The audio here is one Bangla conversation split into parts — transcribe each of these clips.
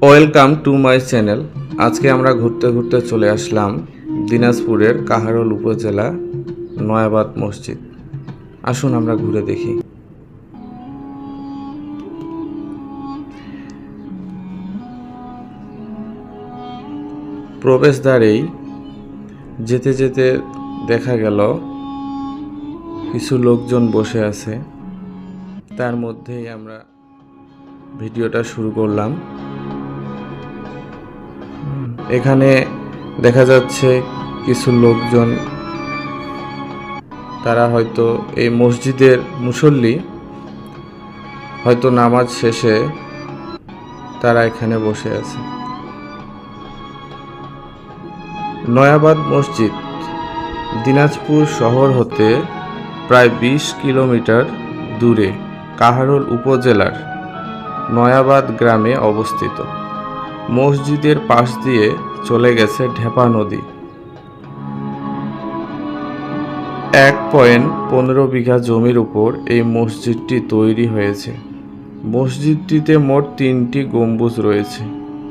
ওয়েলকাম টু মাই চ্যানেল আজকে আমরা ঘুরতে ঘুরতে চলে আসলাম দিনাজপুরের কাহারোল উপজেলা নয়াবাদ মসজিদ। আসুন আমরা ঘুরে দেখি। প্রবেশদ্বারেই যেতে যেতে দেখা গেল কিছু লোকজন বসে আছে। তার মধ্যেই আমরা ভিডিওটা শুরু করলাম। এখানে দেখা যাচ্ছে কিছু লোকজন, তারা হয়তো এই মসজিদের মুসল্লি, হয়তো নামাজ শেষে তারা এখানে বসে আছে। নয়াবাদ মসজিদ, দিনাজপুর শহর হতে প্রায় বিশ কিলোমিটার দূরে, কাহারোল উপজেলার নয়াবাদ গ্রামে অবস্থিত। মসজিদের পাশ দিয়ে চলে গেছে ঢেপা নদী। এক পয়েন্ট পনেরো বিঘা জমির উপর এই মসজিদটি তৈরি হয়েছে। মসজিদটিতে মোট তিনটি গম্বুজ রয়েছে।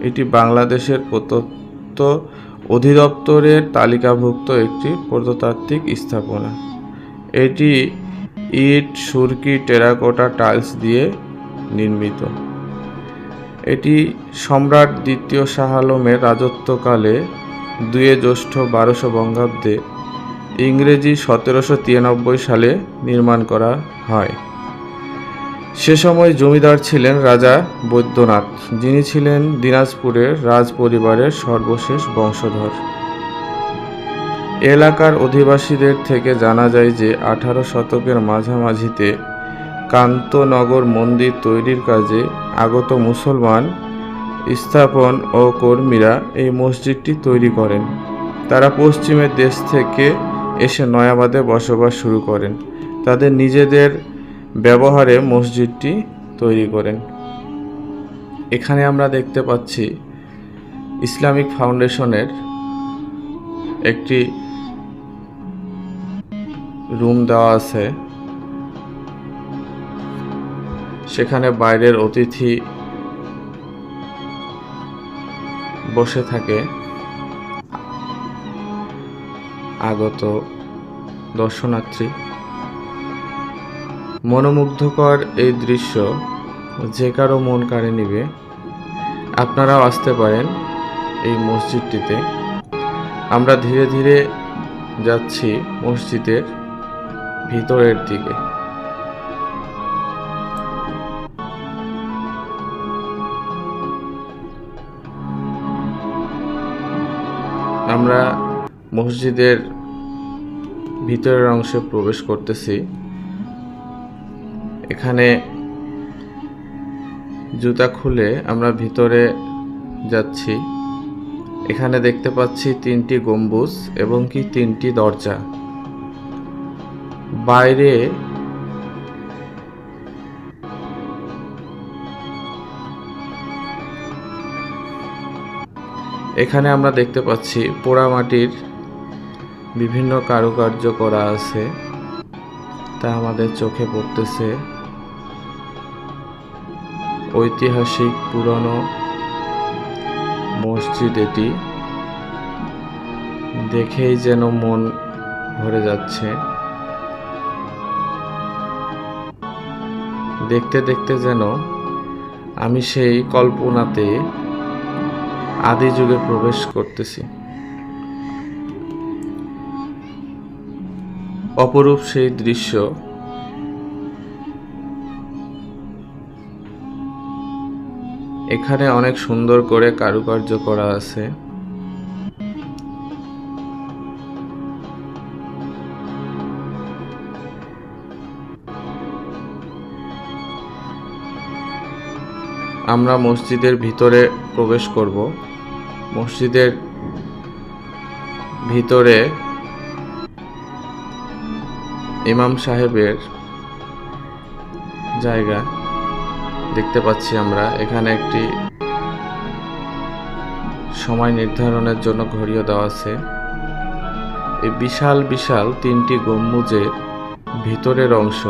এটি বাংলাদেশের প্রদত্ত অধিদপ্তরের তালিকাভুক্ত একটি প্রত্নতাত্ত্বিক স্থাপনা। এটি ইট, সুরকি, টেরাকোটা, টাইলস দিয়ে নির্মিত। এটি সম্রাট দ্বিতীয় শাহ আলমের রাজত্বকালে দুয়ে জ্যৈষ্ঠ বারোশো বঙ্গাব্দে ইংরেজি সতেরোশো তিরানব্বই সালে নির্মাণ করা হয়। সে সময় জমিদার ছিলেন রাজা বৈদ্যনাথ, যিনি ছিলেন দিনাজপুরের রাজ পরিবারের সর্বশেষ বংশধর। এলাকার অধিবাসীদের থেকে জানা যায় যে আঠারো শতকের মাঝামাঝিতে কান্তনগর মন্দির তৈরির কাজে আগত মুসলমান, স্থাপন ও কর্মীরা এই মসজিদটি তৈরি করেন। তারা পশ্চিমের দেশ থেকে এসে নয়াবাদে বসবাস শুরু করেন। তাদের নিজেদের ব্যবহারে মসজিদটি তৈরি করেন। এখানে আমরা দেখতে পাচ্ছি ইসলামিক ফাউন্ডেশনের একটি রুম দেওয়া আছে। সেখানে বাইরের অতিথি বসে থাকে। আগত দর্শনার্থী। মনোমুগ্ধকর এই দৃশ্য যে কারও মন কাড়ে নিবে, আপনারাও আসতে পারেন এই মসজিদটিতে। আমরা ধীরে ধীরে যাচ্ছি মসজিদের ভিতরের দিকে। আমরা মসজিদের ভিতরের অংশে প্রবেশ করতেছি। এখানে জুতা খুলে আমরা ভিতরে যাচ্ছি। এখানে দেখতে পাচ্ছি তিনটি গম্বুজ এবং কি তিনটি দরজা। বাইরে এখানে আমরা দেখতে পাচ্ছি পোড়ামাটির বিভিন্ন কারুকার্য করা আছে তা আমাদের চোখে পড়তেছে। ঐতিহাসিক পুরনো মসজিদ এটি। দেখেই যেন মন ভরে যাচ্ছে। দেখতে দেখতে যেন আমি সেই কল্পনাতে আদি যুগে প্রবেশ করতেছি। অপরূপ সেই দৃশ্য এখানে অনেক সুন্দর করে কারুকার্য করা আছে। আমরা মসজিদের ভিতরে প্রবেশ করব। মসজিদের ভিতরে ইমাম সাহেবের জায়গা দেখতে পাচ্ছি আমরা। এখানে একটি সময় নির্ধারণের জন্য ঘড়িও দেওয়া আছে। এই বিশাল বিশাল তিনটি গম্বুজের ভিতরের অংশ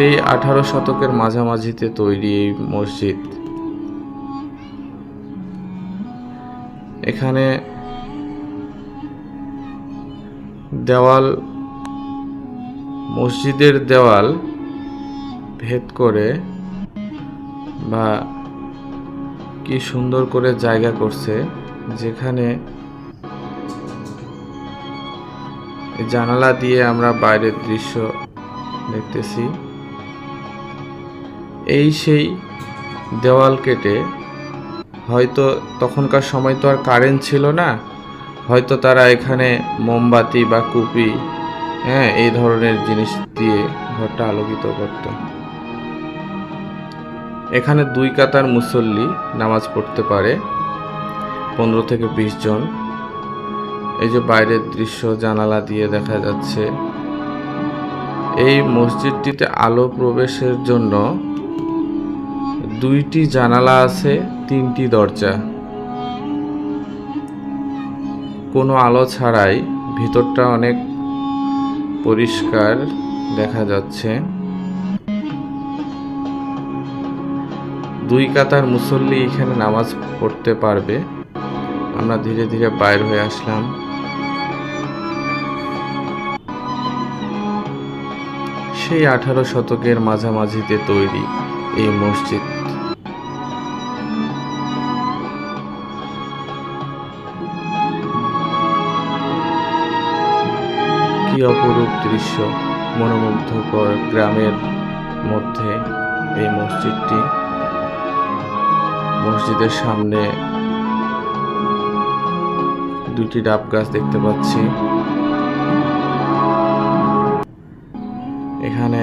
সেই আঠারো শতকের মাঝামাঝিতে তৈরি এই মসজিদ। এখানে দেওয়াল, মসজিদের দেওয়াল ভেদ করে বা কি সুন্দর করে জায়গা করছে, যেখানে জানালা দিয়ে আমরা বাইরের দৃশ্য দেখতেছি। এই সেই দেওয়াল কেটে, হয়তো তখনকার সময় তো আর কারেন্ট ছিল না, হয়তো তারা এখানে মোমবাতি বা কুপি হ্যাঁ এই ধরনের জিনিস দিয়ে ঘরটা আলোকিত করত। এখানে দুই কাতার মুসল্লি নামাজ পড়তে পারে, পনেরো থেকে বিশ জন। এই যে বাইরের দৃশ্য, জানালা দিয়ে দেখা যাচ্ছে, এই মসজিদটিতে আলো প্রবেশের জন্য দুইটি জানালা আছে, তিনটি দরজা। কোনো আলো ছাড়াই ভিতরটা অনেক পরিষ্কার দেখা যাচ্ছে। দুই কাতার মুসল্লি এখানে নামাজ পড়তে পারবে। আমরা ধীরে ধীরে বাইর হয়ে আসলাম। সেই আঠারো শতকের মাঝামাঝিতে তৈরি এই মসজিদ। অপরূপ দৃশ্য মনোমুগ্ধকর গ্রামের মধ্যে এই মসজিদটি। মসজিদের সামনে দুটি ডাব গাছ দেখতে পাচ্ছি। এখানে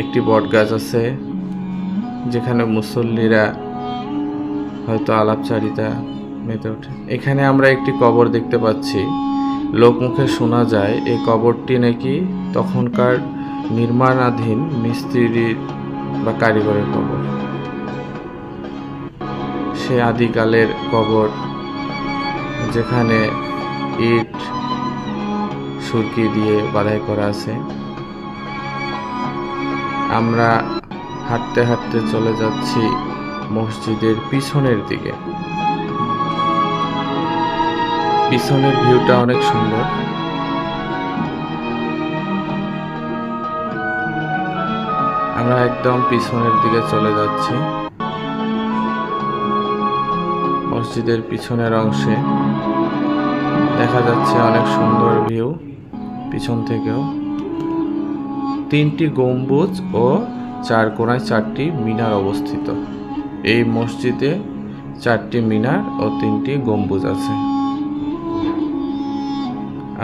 একটি বট গাছ আছে, যেখানে মুসল্লিরা হয়তো আলাপচারিতা মেতে ওঠে। এখানে আমরা একটি কবর দেখতে পাচ্ছি। লোকমুখে শোনা যায় এই কবরটি নাকি তখনকার নির্মাণাধীন মিস্ত্রির বা কারিগরের কবর? সে আদিকালের কবর যেখানে ইট, সুরকি দিয়ে বাধাই করা আছে। আমরা হাঁটতে হাঁটতে চলে যাচ্ছি মসজিদের পিছনের দিকে। পিছনের ভিউটা অনেক সুন্দর। আমরা একদম পিছনের দিকে চলে যাচ্ছি। মসজিদের পিছনের অংশে দেখা যাচ্ছে অনেক সুন্দর ভিউ পিছন থেকেও। তিনটি গম্বুজ ও চার কোণায় চারটি মিনার অবস্থিত। এই মসজিদে চারটি মিনার ও তিনটি গম্বুজ আছে।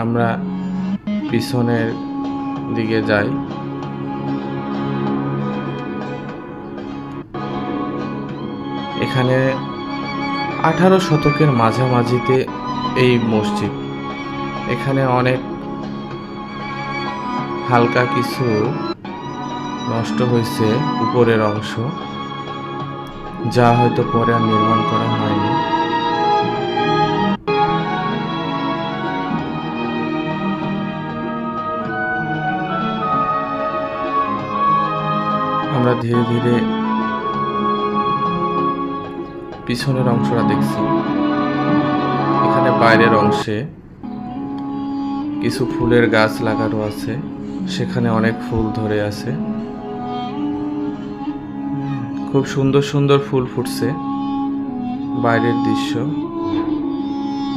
আমরা পিছনের দিকে যাই। এখানে আঠারো শতকের মাঝামাঝিতে এই মসজিদ। এখানে অনেক হালকা কিছু নষ্ট হয়েছে উপরের অংশ, যা হয়তো পরে আর নির্মাণ করা হয়নি। আমরা ধীরে ধীরে পিছনের অংশটা দেখছি। এখানে বাইরের অংশে কিছু ফুলের গাছ লাগানো আছে। সেখানে অনেক ফুল ধরে আছে। খুব সুন্দর সুন্দর ফুল ফুটছে। বাইরের দৃশ্য।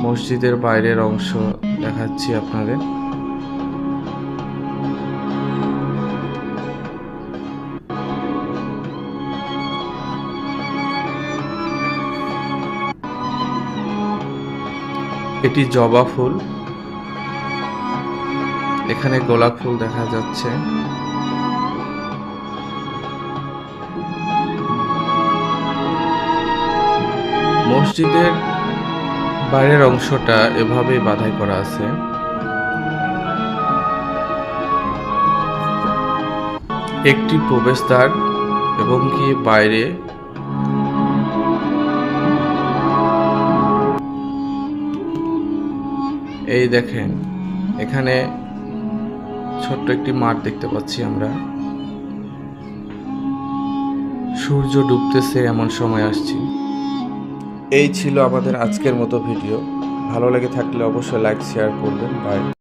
মসজিদের বাইরের অংশ দেখাচ্ছি আপনাদের। এটি জবা ফুল। এখানে গোলাপ ফুল দেখা যাচ্ছে। মসজিদের বাইরের অংশটা এভাবেই বাধাই করা আছে। একটি প্রবেশদ্বার এবং কি বাইরে এই দেখেন, এখানে ছোট্ট একটি মাঠ দেখতে পাচ্ছি আমরা। সূর্য ডুবতেছে, এমন সময় আসছি। এই ছিল আমাদের আজকের মতো ভিডিও। ভালো লেগে থাকলে অবশ্যই লাইক শেয়ার করবেন। বাই